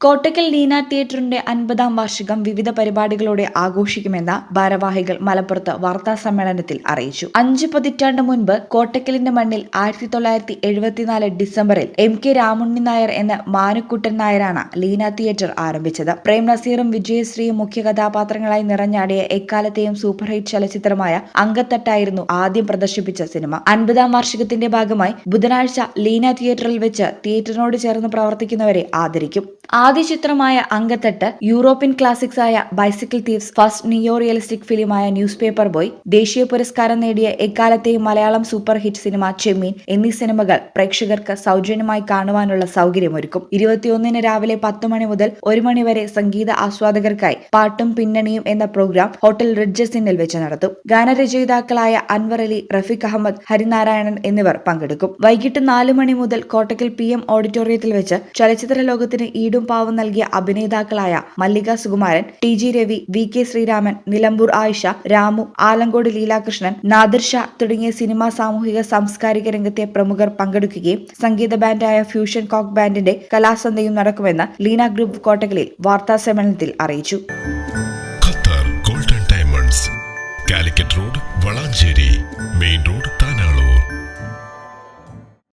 കോട്ടക്കൽ ലീന തിയേറ്ററിന്റെ അൻപതാം വാർഷികം വിവിധ പരിപാടികളോടെ ആഘോഷിക്കുമെന്ന് ഭാരവാഹികൾ മലപ്പുറത്ത് വാർത്താ സമ്മേളനത്തിൽ അറിയിച്ചു. അഞ്ച് പതിറ്റാണ്ട് മുൻപ് കോട്ടക്കലിന്റെ മണ്ണിൽ ആയിരത്തി തൊള്ളായിരത്തി എഴുപത്തിനാല് ഡിസംബറിൽ എം കെ രാമുണ്ണി നായർ എന്ന മാനുക്കുട്ടൻ നായരാണ് ലീന തിയേറ്റർ ആരംഭിച്ചത്. പ്രേം നസീറും വിജയശ്രീയും മുഖ്യ കഥാപാത്രങ്ങളായി നിറഞ്ഞാടിയ എക്കാലത്തെയും സൂപ്പർ ഹിറ്റ് ചലച്ചിത്രമായ അങ്കത്തട്ടായിരുന്നു ആദ്യം പ്രദർശിപ്പിച്ച സിനിമ. അൻപതാം വാർഷികത്തിന്റെ ഭാഗമായി ബുധനാഴ്ച ലീന തിയേറ്ററിൽ വെച്ച് തിയേറ്ററിനോട് ചേർന്ന് പ്രവർത്തിക്കുന്നവരെ ആദരിക്കും. ആദ്യ ചിത്രമായ അങ്കത്തട്ട് യൂറോപ്യൻ ക്ലാസിക്സ് ആയ bicycle thieves first neo realistic ഫിലിമായ newspaper boy ദേശീയ പുരസ്കാരം നേടിയ എക്കാലത്തെയും മലയാളം സൂപ്പർ ഹിറ്റ് സിനിമ ചെമ്മീൻ എന്നീ സിനിമകൾ പ്രേക്ഷകർക്ക് സൗജന്യമായി കാണുവാനുള്ള സൗകര്യമൊരുക്കും. ഇരുപത്തിയൊന്നിന് രാവിലെ പത്ത് മണി മുതൽ ഒരു മണി വരെ സംഗീത ആസ്വാദകർക്കായി പാട്ടും പിന്നണിയും എന്ന പ്രോഗ്രാം ഹോട്ടൽ റിഡ്ജസിനിൽ വെച്ച് നടത്തും. ഗാനരചയിതാക്കളായ അൻവർ അലി റഫീഖ് അഹമ്മദ് ഹരിനാരായണൻ എന്നിവർ പങ്കെടുക്കും. വൈകിട്ട് നാല് മണി മുതൽ കോട്ടക്കൽ പി എം ഓഡിറ്റോറിയത്തിൽ വെച്ച് ചലച്ചിത്ര ലോകത്തിന് ഈടും പാവം നൽകിയ അഭിനേതാക്കളായ Mallika Sukumaran T G Ravi V K Sreeraman Nilambur Ayisha Ramu Alankode Leelakrishnan Nadir Shah തുടങ്ങിയ സിനിമാ സാമൂഹിക സാംസ്കാരിക രംഗത്തെ പ്രമുഖർ പങ്കെടുക്കുകയും സംഗീത ബാൻഡായ ഫ്യൂഷൻ കോക്ക് ബാൻഡിന്റെ കലാസന്ധ്യയും നടക്കുമെന്ന് ലീന ഗ്രൂപ്പ് കോട്ടകളിൽ വാർത്താ സമ്മേളനത്തിൽ അറിയിച്ചു. Qatar golden diamonds Calicut road Valanchery main road